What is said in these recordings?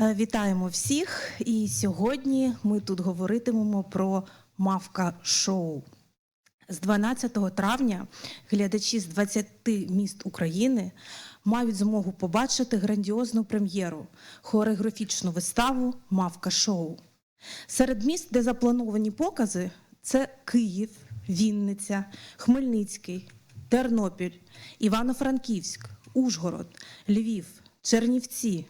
Е, Вітаємо всіх! І сьогодні ми тут говоритимемо про мавка шоу. З 12 травня глядачі з 20 міст України мають змогу побачити грандіозну прем'єру хореографічну виставу Мавка шоу. Серед міст, де заплановані покази, це Київ, Вінниця, Хмельницький, Тернопіль, Івано-Франківськ, Ужгород, Львів, Чернівці,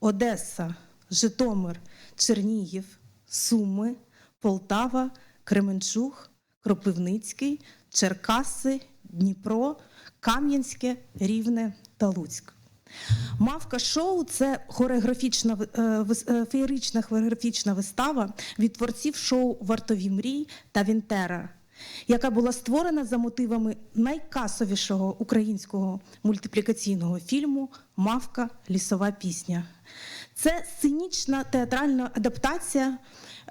Одеса, Житомир, Чернігів, Суми, Полтава, Кременчуг, Кропивницький, Черкаси, Дніпро, Кам'янське, Рівне та Луцьк. Мавка шоу це хореографічна е, е, феєрична хореографічна вистава від творців шоу Вартові мрій та Вінтера, яка була створена за мотивами найкасовішого українського мультиплікаційного фільму Мавка лісова пісня. Це сценічна театральна адаптація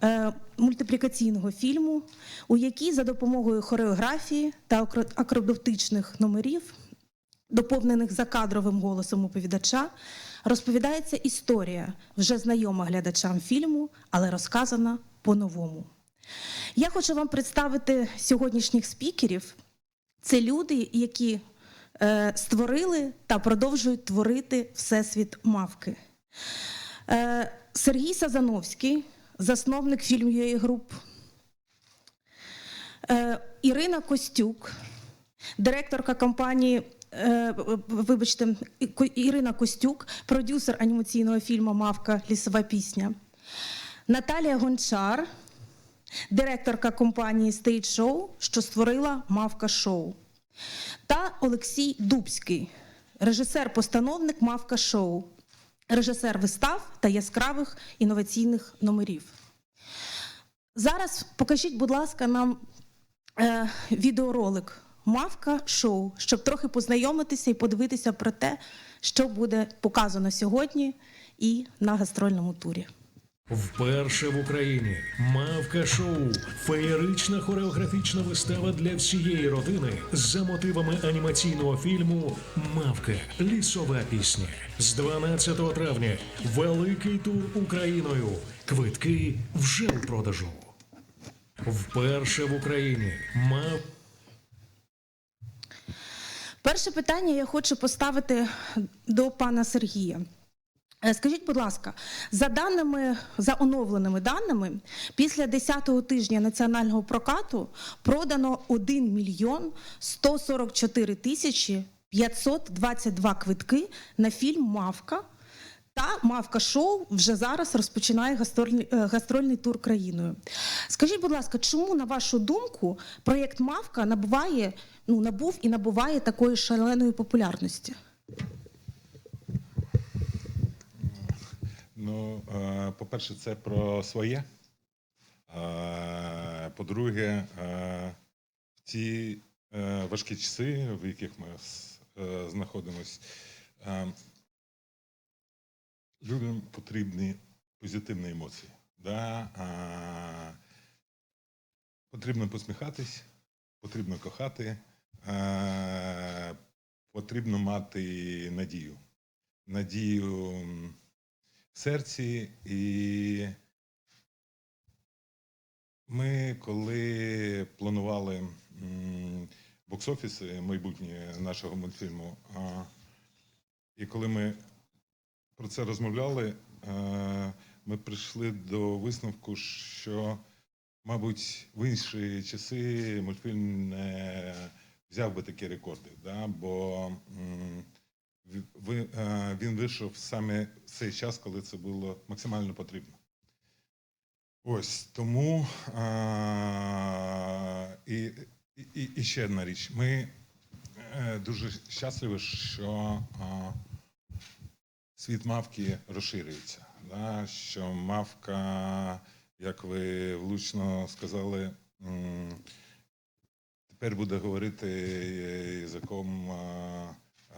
е, мультиплікаційного фільму, у якій за допомогою хореографії та акро- акробатичних номерів доповнених закадровим голосом оповідача, розповідається історія, вже знайома глядачам фільму, але розказана по-новому. Я хочу вам представити сьогоднішніх спікерів. Це люди, які е, створили та продовжують творити Всесвіт мавки. Е, Сергій Сазановський, засновник фільм груп. Е, Ірина Костюк, директорка компанії, е, вибачте, Ірина Костюк, продюсер анімаційного фільму Мавка Лісова пісня. Наталія Гончар, директорка компанії Stage Show, що створила Мавка Шоу. Та Олексій Дубський, режисер-постановник Мавка Шоу, режисер вистав та яскравих інноваційних номерів. Зараз покажіть, будь ласка, нам е, відеоролик Мавка шоу, щоб трохи познайомитися і подивитися про те, що буде показано сьогодні і на гастрольному турі. Вперше в Україні Мавка шоу феєрична хореографічна вистава для всієї родини за мотивами анімаційного фільму Мавка лісова пісня з 12 травня. Великий тур Україною. Квитки вже у продажу. Вперше в Україні Мав... Перше питання я хочу поставити до пана Сергія. Е, Скажіть, будь ласка, за даними, за оновленими даними, після 10-го тижня національного прокату продано 1 мільйон 144 тисячі 522 квитки на фільм Мавка. Та Мавка шоу вже зараз розпочинає гастрольний, е, гастрольний тур країною. Скажіть, будь ласка, чому, на вашу думку, проєкт Мавка набуває, ну, набув і набуває такої шаленої популярності? Ну, е, по-перше, це про своє. Е, По-друге, е, в ці важкі часи, в яких ми знаходимось, людям потрібні позитивні емоції. Да? Потрібно посміхатись, потрібно кохати, потрібно мати надію. Надію. Серці. І ми, коли планували м, бокс-офіси майбутнє нашого мультфільму, і коли ми про це розмовляли, е, ми прийшли до висновку, що, мабуть, в інші часи мультфільм не взяв би такі рекорди, да? бо він вийшов саме в цей час, коли це було максимально потрібно. Ось тому е, і, і, і ще одна річ. Ми е, дуже щасливі, що е, світ мавки розширюється. Да? Що мавка, як ви влучно сказали, тепер буде говорити язиком.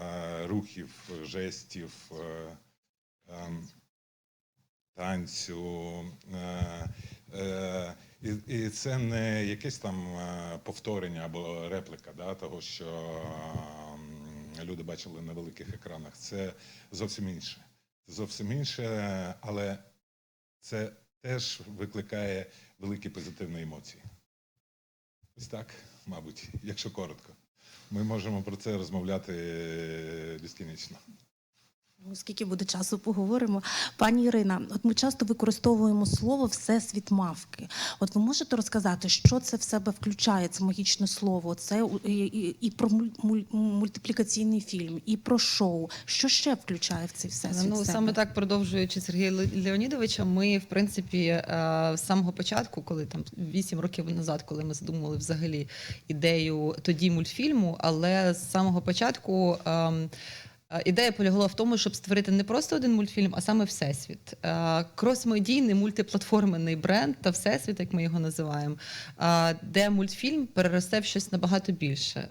Е, рухів, жестів, е, ем, танцю. е, І, це не якесь там повторення або репліка да, того, що ем, люди бачили на великих екранах. Це зовсім інше. зовсім інше, але це теж викликає великі позитивні емоції. Ось так, мабуть, якщо коротко. Ми можемо про це розмовляти е, безкінечно. Ну, Скільки буде часу, поговоримо. Пані Ірина, от ми часто використовуємо слово Всесвіт мавки. От ви можете розказати, що це в себе включає, це магічне слово? Це і, і, і про муль- муль- мультиплікаційний фільм, і про шоу. Що ще включає в цей всесвіт? Ну саме так, продовжуючи Сергія Леонідовича, ми в принципі е, з самого початку, коли там 8 років назад, коли ми задумували взагалі ідею тоді мультфільму, але з самого початку. Е, Ідея полягала в тому, щоб створити не просто один мультфільм, а саме всесвіт. Е, Кросмедійний мультиплатформений бренд та всесвіт, як ми його називаємо, е, де мультфільм переросте в щось набагато більше.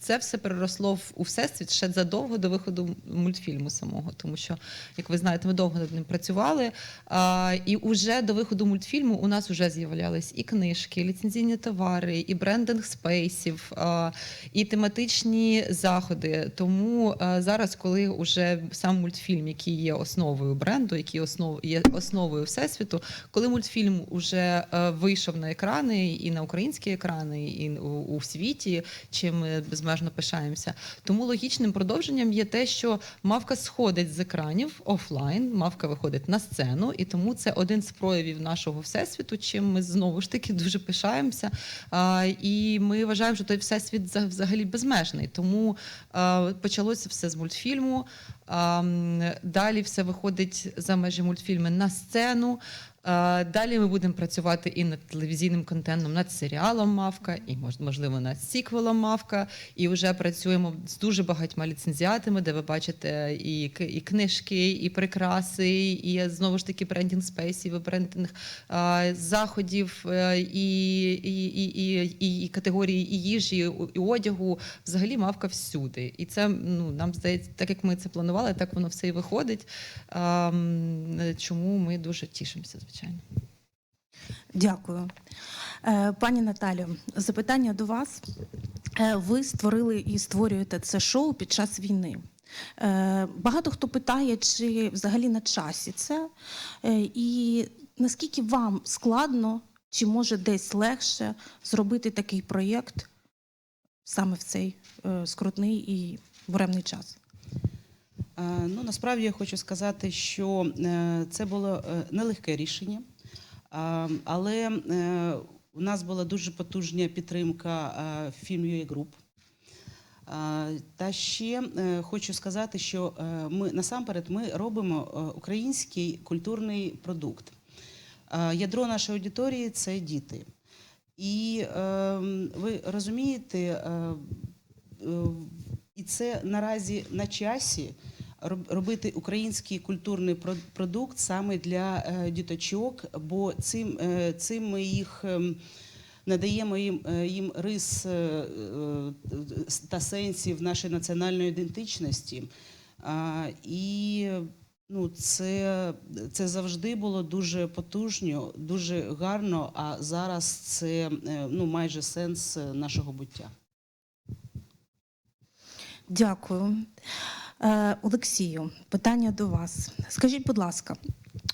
Це все переросло у всесвіт ще задовго до виходу мультфільму самого, тому що, як ви знаєте, ми довго над ним працювали. А, і уже до виходу мультфільму у нас вже з'являлись і книжки, і ліцензійні товари, і брендинг спейсів, а, і тематичні заходи. Тому а, зараз, коли уже сам мультфільм, який є основою бренду, який основ, є основою всесвіту, коли мультфільм уже вийшов на екрани і на українські екрани, і у, у світі, чим ми безмежно пишаємося. Тому логічним продовженням є те, що мавка сходить з екранів офлайн, мавка виходить на сцену, і тому це один з проявів нашого всесвіту, чим ми знову ж таки дуже пишаємося. А, і ми вважаємо, що той всесвіт за- взагалі безмежний. Тому а, почалося все з мультфільму. А, далі все виходить за межі мультфільму на сцену. А, Далі ми будемо працювати і над телевізійним контентом, над серіалом Мавка, і мож- можливо над сіквелом Мавка. І вже працюємо з дуже багатьма ліцензіатами, де ви бачите і, і книжки, і прикраси, і знову ж таки брендінг спейсів, брендинг заходів, е, і, і, і, і, і, категорії і їжі, і одягу. Взагалі мавка всюди. І це ну нам здається, так як ми це планували, так воно все і виходить. Чому ми дуже тішимося, звичайно. Дякую. Е, Пані Наталю, запитання до вас. Е, Ви створили і створюєте це шоу під час війни. Е, Багато хто питає, чи взагалі на часі це, і наскільки вам складно, чи може десь легше зробити такий проєкт саме в цей скрутний і буремний час? Е, Ну, насправді я хочу сказати, що е, це було е, нелегке рішення, але у нас була дуже потужна підтримка UA Group. Та ще хочу сказати, що ми насамперед ми робимо український культурний продукт. Ядро нашої аудиторії це діти. І ви розумієте, і це наразі на часі робити український культурний продукт саме для е, діточок, бо цим, е, цим ми їх. ем, Надаємо їм, е, їм рис та сенсів нашої національної ідентичності. І ну, це, це завжди було дуже потужно, дуже гарно, а зараз це ну, майже сенс нашого буття. Дякую. Е, Олексію, питання до вас. Скажіть, будь ласка,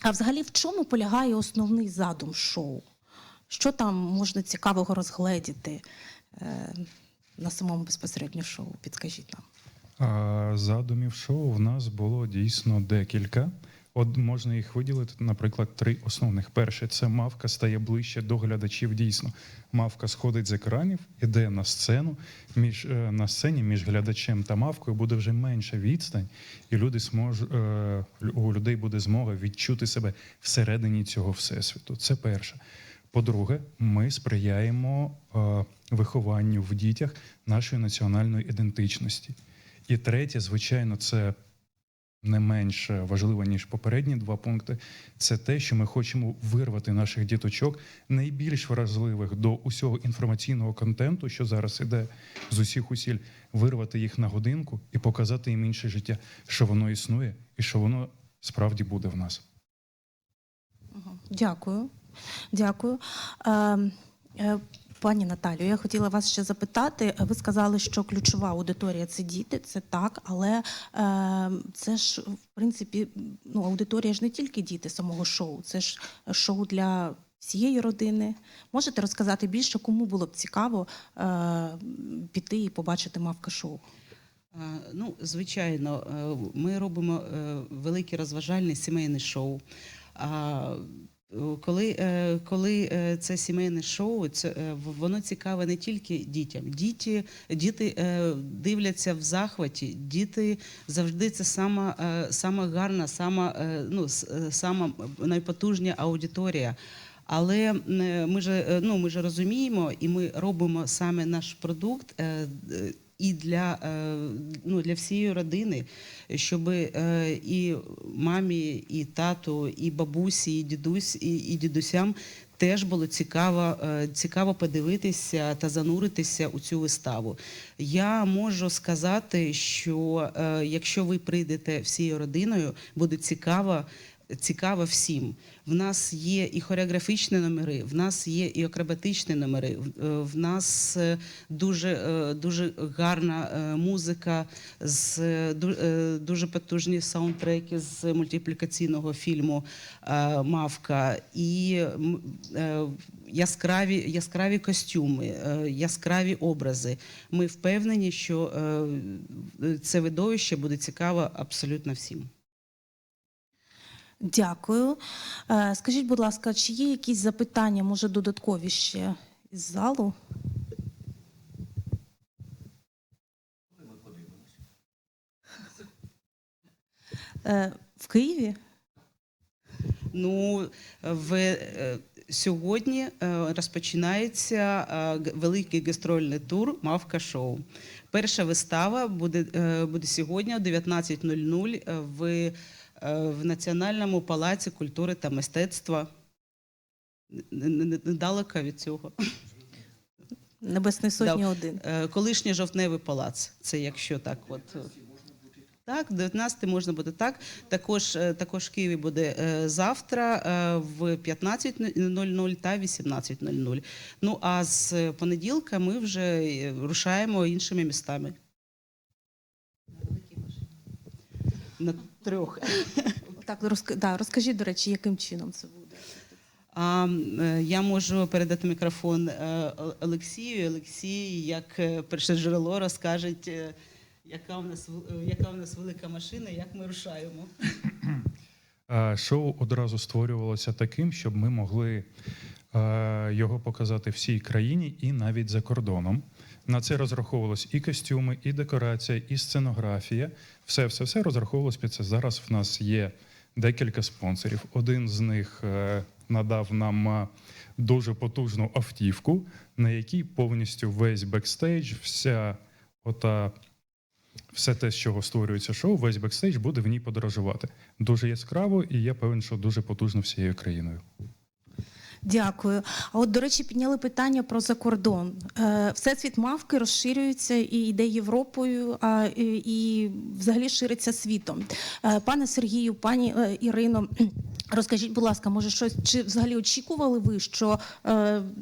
а взагалі в чому полягає основний задум шоу? Що там можна цікавого розгледіти е, на самому безпосередньо шоу? Підскажіть нам. Задумів шоу в нас було дійсно декілька. От можна їх виділити, наприклад, три основних. Перше, це мавка стає ближче до глядачів. Дійсно, мавка сходить з екранів, іде на сцену. Між е, на сцені між глядачем та мавкою буде вже менша відстань, і люди смож, е, у людей буде змога відчути себе всередині цього всесвіту. Це перше. По-друге, ми сприяємо е, вихованню в дітях нашої національної ідентичності. І третє, звичайно, це не менш важливо, ніж попередні два пункти. Це те, що ми хочемо вирвати наших діточок, найбільш вразливих до усього інформаційного контенту, що зараз іде з усіх усіль, вирвати їх на годинку і показати їм інше життя, що воно існує і що воно справді буде в нас. Дякую. Дякую. Е, е, Пані Наталю, я хотіла вас ще запитати. Ви сказали, що ключова аудиторія це діти, це так, але е, це ж в принципі ну, аудиторія ж не тільки діти самого шоу, це ж шоу для всієї родини. Можете розказати більше, кому було б цікаво е, піти і побачити мавка шоу? Ну, звичайно, е, ми робимо е, велике розважальне сімейне шоу. Коли, е, коли е, це сімейне шоу, це е, воно цікаве не тільки дітям. Діти, діти дивляться в захваті. Діти завжди це сама, сама гарна, сама, ну, сама найпотужня аудиторія. Але ми ж, ну, ми ж розуміємо, і ми робимо саме наш продукт і для, е, ну, для всієї родини, щоб е, і мамі, і тату, і бабусі, і дідусь, і, і дідусям теж було цікаво, е, цікаво подивитися та зануритися у цю виставу. Я можу сказати, що якщо ви прийдете всією родиною, буде цікаво. Цікаво всім. В нас є і хореографічні номери, в нас є і акробатичні номери. в- е, нас е, дуже, е, дуже гарна музика, з ду- дуже потужні саундтреки з мультиплікаційного фільму Мавка і яскраві, яскраві костюми, яскраві образи. Ми впевнені, що це видовище буде цікаво абсолютно всім. Дякую. Е, Скажіть, будь ласка, чи є якісь запитання, може, додаткові ще із залу? Е, В Києві? Ну, в, е, сьогодні розпочинається великий гастрольний тур Мавка Шоу. Перша вистава буде, буде сьогодні о 19.00 в, в Національному палаці культури та мистецтва. Недалеко від цього. Небесної сотні Да. один. Е, Колишній жовтневий палац. Це якщо так, от. Так, 19 можна буде так. Також, е, також в Києві буде е, завтра е, в 15.00 та 18.00. Ну а з понеділка ми вже е, рушаємо іншими містами. На трьох. Так, розк... да, розкажіть, до речі, яким чином це буде? А е, я можу передати мікрофон е, Олексію. Олексій, як е, перше джерело, розкаже, е, яка нас в- е, яка у нас велика машина, як ми рушаємо. Е, Шоу одразу створювалося таким, щоб ми могли е, його показати всій країні і навіть за кордоном. На це розраховувалось і костюми, і декорація, і сценографія. Все, все, все розраховувалось під це. Зараз в нас є декілька спонсорів. Один з них е, надав нам е, дуже потужну автівку, на якій повністю весь бекстейдж, вся ота все те, з чого створюється шоу, весь бекстейдж буде в ній подорожувати. Дуже яскраво, і я певен, що дуже потужно всією країною. Дякую. А от, до речі, підняли питання про закордон. Е, Всесвіт мавки розширюється і йде Європою, а і, взагалі шириться світом. Е, Пане Сергію, пані е, Ірино. Розкажіть, будь ласка, може щось чи взагалі очікували ви, що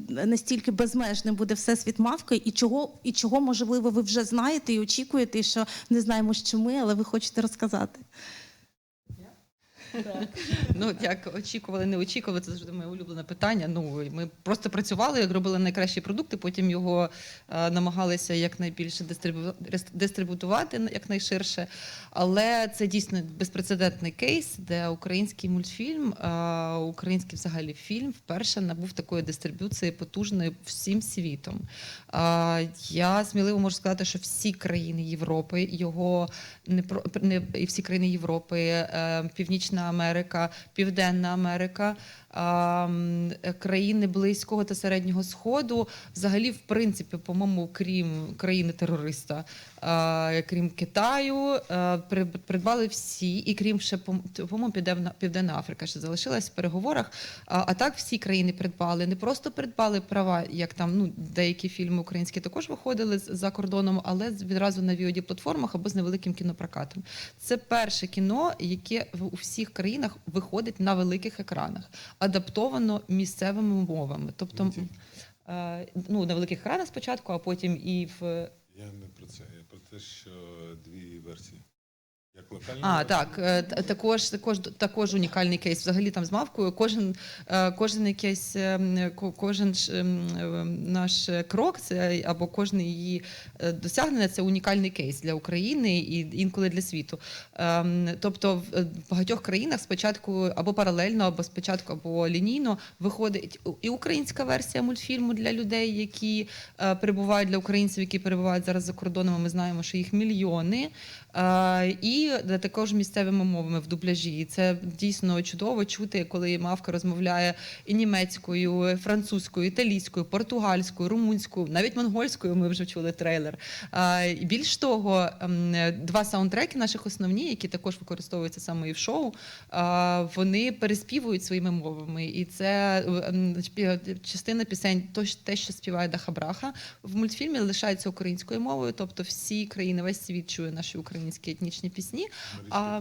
настільки безмежним буде всесвіт мавки, і чого, і чого можливо ви вже знаєте і очікуєте, і що не знаємо, що ми, але ви хочете розказати? Ну, як очікували, не очікували, це завжди моє улюблене питання. Ну, ми просто працювали, як робили найкращі продукти, потім його е, намагалися якнайбільше дистрибу... дистрибутувати якнайширше. Але це дійсно безпрецедентний кейс, де український мультфільм, е, український взагалі фільм вперше набув такої дистриб'юції потужної всім світом. Е, я сміливо можу сказати, що всі країни Європи його не про не і всі країни Європи, е, Північна Америка, Південна Америка, країни Близького та Середнього Сходу, взагалі, в принципі, по-моєму, крім країни терориста, крім Китаю, придбали всі, і крім ще по- по-моєму, Південна, Африка ще залишилась в переговорах. А, так всі країни придбали, не просто придбали права, як там ну деякі фільми українські також виходили за кордоном, але відразу на VOD платформах або з невеликим кінопрокатом. Це перше кіно, яке в- у всіх країнах виходить на великих екранах, адаптовано місцевими мовами. Тобто, е, ну, на великих екранах спочатку, а потім і в Я не про це, я про те, що дві версії. Як А, так, е, також, також, також унікальний кейс. Взагалі там з мавкою кожен, е, кожен якийсь, ем, кожен е, наш крок це, або кожне її е, досягнення це унікальний кейс для України і інколи для світу. Тобто в е, багатьох країнах спочатку або паралельно, або спочатку, або лінійно виходить і українська версія мультфільму для людей, які е, перебувають для українців, які перебувають зараз за кордоном. Ми знаємо, що їх мільйони. І також місцевими мовами в дубляжі. Це дійсно чудово чути, коли мавка розмовляє і німецькою, і французькою, італійською, португальською, румунською, навіть монгольською. Ми вже чули трейлер. Більш того, ем, два саундтреки наших основні, які також використовуються саме і в шоу, вони переспівують своїми мовами. І це ем, частина пісень, то те, що співає Даха Браха в мультфільмі, лишається українською мовою. Тобто всі країни, весь світ чує наші українські етнічні пісні. А,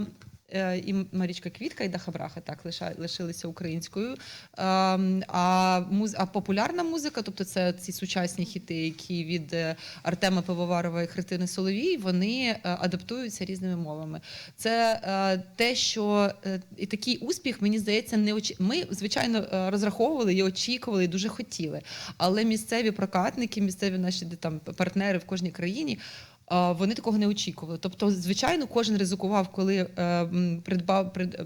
е, і Марічка Квітка і Даха Браха так лишилися українською. Ем, А, муз, а популярна музика, тобто це ці сучасні хіти, які від е, Артема Пивоварова і Христини Соловій, вони е, адаптуються різними мовами. Це те, що і такий успіх, мені здається, не очі... Ми, звичайно, розраховували і очікували, і дуже хотіли. Але місцеві прокатники, місцеві наші там партнери в кожній країні. Вони такого не очікували. Тобто, звичайно, кожен ризикував, коли е, придбав прид,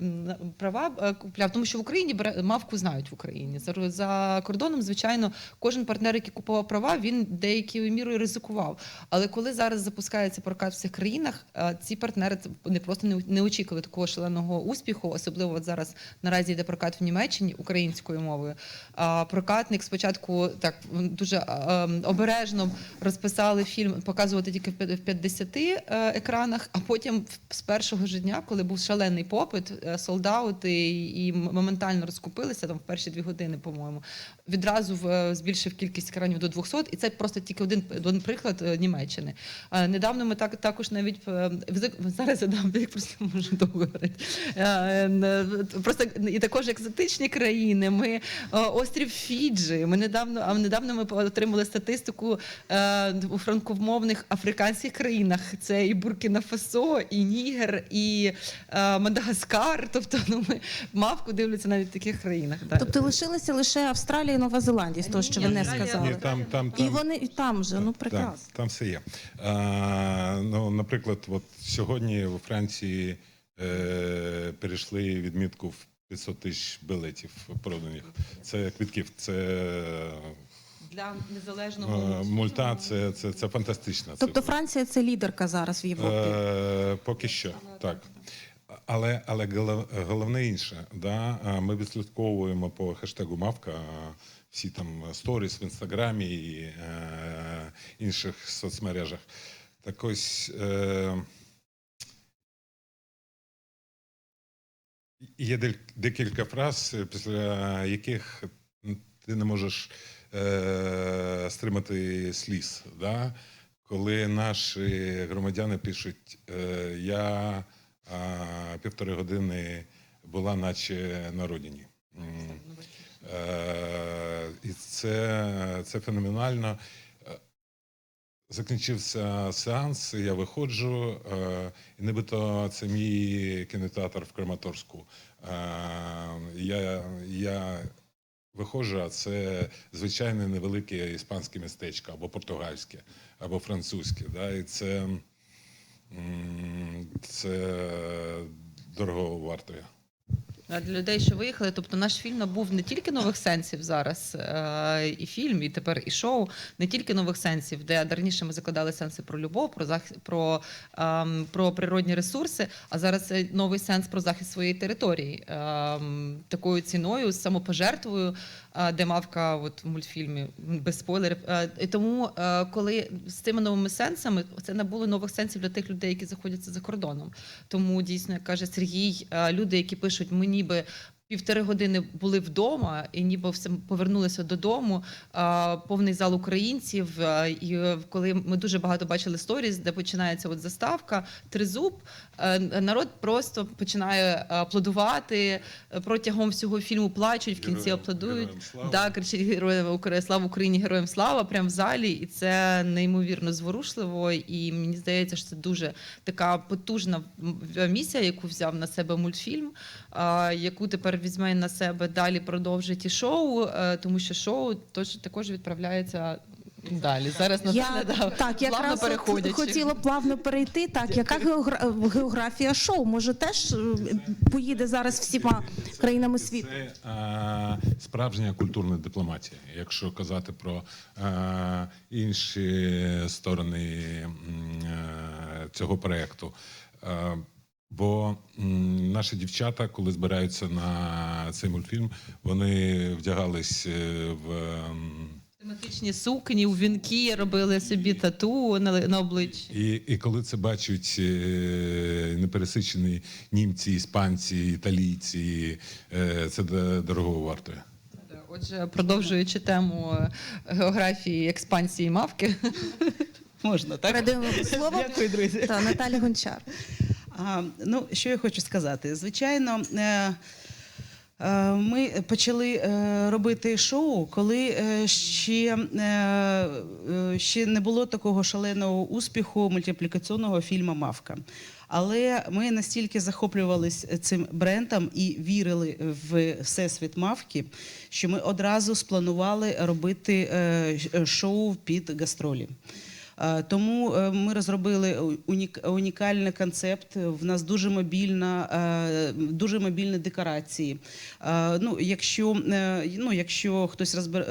права е, купляв, тому що в Україні мавку знають в Україні. За, за кордоном, звичайно, кожен партнер, який купував права, він деякою мірою ризикував. Але коли зараз запускається прокат в цих країнах, е, ці партнери не просто не, не очікували такого шаленого успіху, особливо от зараз наразі йде прокат в Німеччині українською мовою. А прокатник спочатку так дуже е, обережно розписали фільм, показувати тільки в в 50 е, екранах, а потім з першого ж дня, коли був шалений попит, е, солдаути і, моментально розкупилися там в перші дві години, по-моєму. Відразу в, е, збільшив кількість екранів до 200, і це просто тільки один, один приклад е, Німеччини. Е, Недавно ми так також навіть зараз я дам просто можу довго говорити. Просто і також екзотичні країни. Ми острів Фіджі. Ми недавно, а недавно ми отримали статистику у франкомовних африканських країнах. Це і Буркіна Фасо, і Нігер, і Мадагаскар. Тобто, ну ми мавку дивляться навіть в таких країнах. Тобто лишилися лише Австралія і Нова Зеландія, з того, що ви не сказали. Ні, там, там, І вони і там же, ну прекрасно. там все є. А, ну, наприклад, от сьогодні у Франції е, перейшли відмітку в 500 тисяч білетів проданих. Це квитків, це Для е, незалежного мульта, це, це, це фантастична Тобто цифра. Франція це лідерка зараз в Європі. Е, поки що, так. Але, але головне інше, да? ми відслідковуємо по хештегу Мавка всі там сторіс в інстаграмі і е, інших соцмережах. Так ось е, є декілька фраз, після яких ти не можеш е, стримати сліз. Да? Коли наші громадяни пишуть, е, я а, півтори години була, наче на родині. Е, І це, це феноменально. Е, Закінчився сеанс, я виходжу, е, і нібито це мій кінотеатр в Краматорську. Я, я виходжу, а це звичайне невелике іспанське містечко, або португальське, або французьке. Да? І це, це дорого вартує. Для людей, що виїхали, тобто наш фільм набув не тільки нових сенсів зараз, е, і фільм, і тепер і шоу, не тільки нових сенсів, де раніше ми закладали сенси про любов, про захист, про, ем, про природні ресурси, а зараз це новий сенс про захист своєї території. Ем, такою ціною, самопожертвою, де мавка от, в мультфільмі без спойлерів. Е, і тому, е, коли з цими новими сенсами, це набуло нових сенсів для тих людей, які знаходяться за кордоном. Тому дійсно, як каже Сергій, е, люди, які пишуть, ми ніби півтори години були вдома, і ніби все повернулися додому. Повний зал українців. І е, коли ми дуже багато бачили сторіс, де починається от заставка, тризуб, е, народ просто починає аплодувати е, протягом всього фільму. Плачуть в кінці, Героям- аплодують. Да, кричать героям України, слава Україні, героям слава прямо в залі, і це неймовірно зворушливо. І мені здається, що це дуже така потужна місія, яку взяв на себе мультфільм, яку тепер візьме на себе далі продовжить і шоу, е, тому що шоу тож також відправляється далі. Зараз Я Наталя да, так плавно якраз хотіла плавно перейти. Так, яка геогра- географія шоу? Може, теж е, поїде зараз всіма країнами світу? Це справжня культурна дипломатія. Якщо казати про е, інші сторони цього проєкту. Е, бо м, наші дівчата, коли збираються на цей мультфільм, вони вдягались е, в. м, Тематичні сукні, у вінки робили собі тату на, ли- на обличчі. І, і коли це бачать е, непересичені німці, іспанці, італійці, е, це д- дорого вартує. Отже, продовжуючи тему е, географії експансії мавки, Можна, так? Передаємо слово Дякую, друзі. та Наталі Гончар. А, ну, що я хочу сказати? Звичайно, е, е, ми почали е, робити шоу, коли ще, ще не було такого шаленого успіху мультиплікаційного фільму Мавка. Але ми настільки захоплювались цим брендом і вірили в всесвіт мавки, що ми одразу спланували робити шоу під гастролі. Е, Тому е, ми розробили унікальний концепт. В нас дуже мобільна, е, дуже мобільні декорації. Ну, якщо, ну, якщо хтось розбир,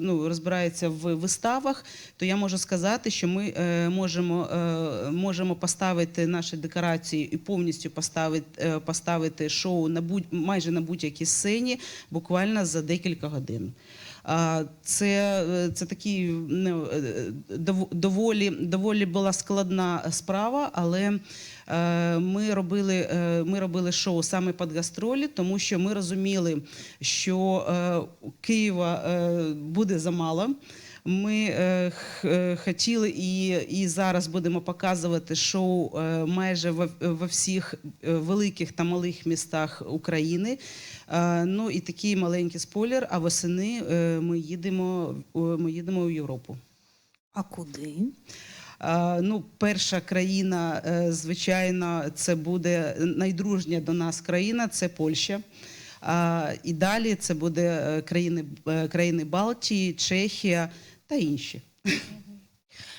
ну, розбирається в виставах, то я можу сказати, що ми можемо, можемо поставити наші декорації і повністю поставити, поставити шоу на будь майже на будь-якій сцені буквально за декілька годин. Це, е, це такі ну, доволі, доволі була складна справа, але е, ми робили, ми робили шоу саме під гастролі, тому що ми розуміли, що Києва буде замало. Ми е, х- хотіли і, і зараз будемо показувати шоу е, майже во, во всіх великих та малих містах України. Е, Ну і такий маленький спойлер. А восени е, ми їдемо, е, ми їдемо у Європу. А куди? Е, Ну, перша країна, е, звичайно, це буде найдружня до нас країна, це Польща. І далі це буде е, країни, е, країни Балтії, Чехія та інші.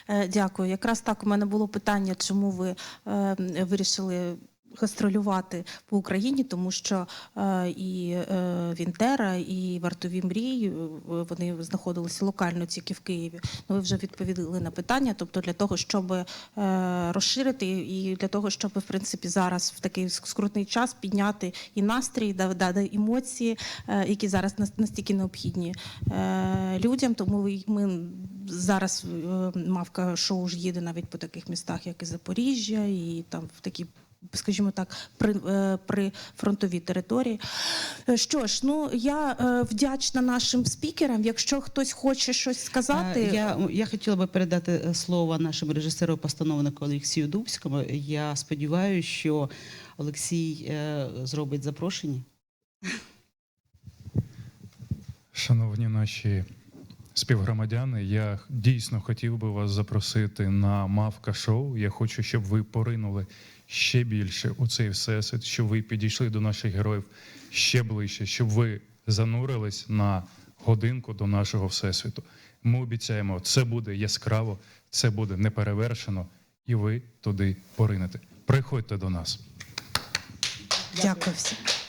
Е, Дякую. Якраз так у мене було питання, чому ви е, вирішили гастролювати по Україні, тому що е, і е, Вінтера, і вартові мрії е, вони знаходилися локально тільки в Києві. Ну, ви вже відповіли на питання. Тобто, для того, щоб розширити, і для того, щоб в принципі зараз в такий скрутний час підняти і настрій, да, да, да, емоції, які зараз настільки необхідні людям. Тому ми зараз мавка шоу ж їде навіть по таких містах, як і Запоріжжя, і там в такі. Скажімо так, при, е, при фронтовій території. Е, Що ж, ну я е, вдячна нашим спікерам. Якщо хтось хоче щось сказати, Я, я хотіла би передати слово нашому режисеру постановнику Олексію Дубському. Я сподіваюся, що Олексій зробить запрошення. Шановні наші співгромадяни, я дійсно хотів би вас запросити на Мавка шоу. Я хочу, щоб ви поринули ще більше у цей всесвіт, щоб ви підійшли до наших героїв ще ближче, щоб ви занурились на годинку до нашого всесвіту. Ми обіцяємо, це буде яскраво, це буде неперевершено, і ви туди поринете. Приходьте до нас. дякую всім.